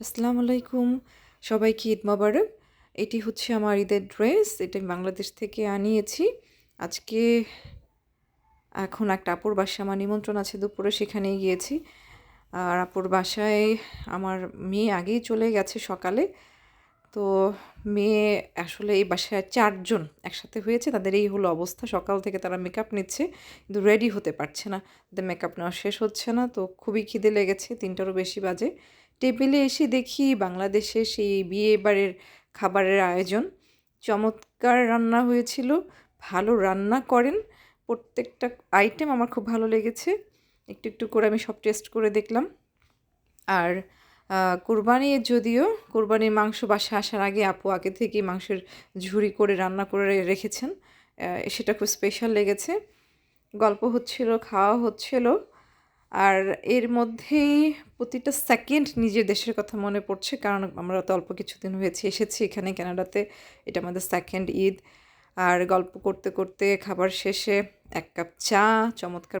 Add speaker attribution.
Speaker 1: আসসালামু আলাইকুম। সবাইকে ঈদ মোবারক। এটি হচ্ছে আমার ঈদের ড্রেস, এটা আমি বাংলাদেশ থেকে আনিয়েছি। আজকে এখন একটা আপুর বাসায় আমার নিমন্ত্রণ আছে, দুপুরে সেখানেই গিয়েছি। আর আপুর বাসায় আমার মেয়ে আগেই চলে গেছে সকালে। তো মেয়ে আসলে এই বাসায় চারজন একসাথে হয়েছে, তাদের এই হলো অবস্থা। সকাল থেকে তারা মেকআপ নিচ্ছে, কিন্তু রেডি হতে পারছে না। তাদের মেকআপ নেওয়া শেষ হচ্ছে না, তো খুবই খিদে লেগেছে, তিনটারও বেশি বাজে। টেবিলে এসে দেখি বাংলাদেশে সেই বিয়ে বাড়ির খাবারের আয়োজন। চমৎকার রান্না হয়েছিল, ভালো রান্না করেন। প্রত্যেকটা আইটেম আমার খুব ভালো লেগেছে। একটু একটু করে আমি সব টেস্ট করে দেখলাম। আর কোরবানি যদিও, কোরবানির মাংস বাসা আসার আগে আপু আগে থেকেই মাংসের ঝুড়ি করে রান্না করে রেখেছেন। সেটা খুব স্পেশাল লেগেছে। গল্প হচ্ছিল, খাওয়া হচ্ছিল। আর এর মধ্যেই প্রতিটা সেকেন্ড নিজের দেশের কথা মনে পড়ছে, কারণ আমরা তো অল্প কিছুদিন হয়েছে, এসেছি এখানে কানাডাতে, এটা আমাদের সেকেন্ড ঈদ। আর গল্প করতে করতে, খাবার শেষে এক কাপ চা, চমৎকার